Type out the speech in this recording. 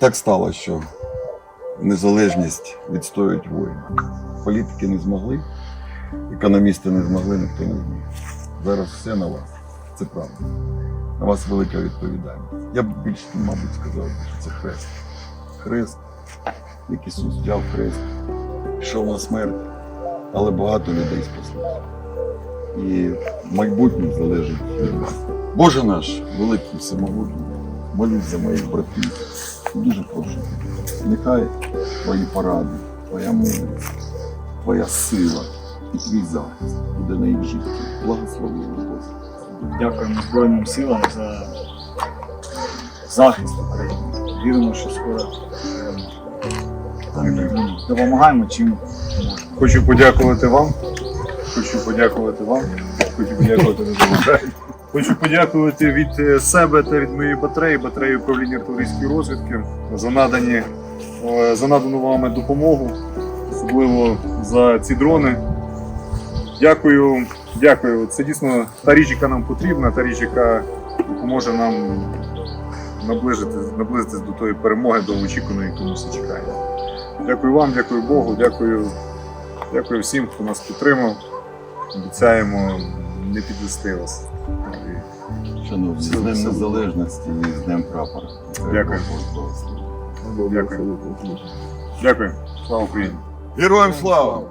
Так стало, що незалежність відстоюють воїни. Політики не змогли, економісти не змогли, ніхто не зміг. Зараз все на вас. Це правда. На вас велика відповідальність. Я б більше, мабуть, сказав, що це хрест. Хрест, як Ісус взяв хрест, пішов на смерть, але багато людей спаслося. І майбутнє залежить від вас. Боже наш, великий всемогутній, молюсь за моїх братів. Дуже прошу. Нехай твої поради, твоя мудрість, твоя сила і твій захист буде на їх житті. Благослови їх, Дякуємо Збройним силам за захист України. Віримо, що скоро переможемо. допомагаємо чим можемо. Хочу подякувати вам. Хочу подякувати вам. Хочу подякувати заважаю. Хочу подякувати від е, себе та від моєї батареї, батареї управління артилерійської розвідки за надані за надану вами допомогу, особливо за ці дрони. Дякую, дякую. Це дійсно та річ, яка нам потрібна, та річ, яка допоможе нам наближити, наблизитись до тої перемоги, до очікуваної, яку ми всі. Дякую вам, дякую Богу, дякую Дякую всім, хто нас підтримав. Обіцяємо не підвести вас. Шановні, з Днем Незалежності і з Днем прапора. Дякую. Дякую. Дякую. Слава Україні! Героям слава!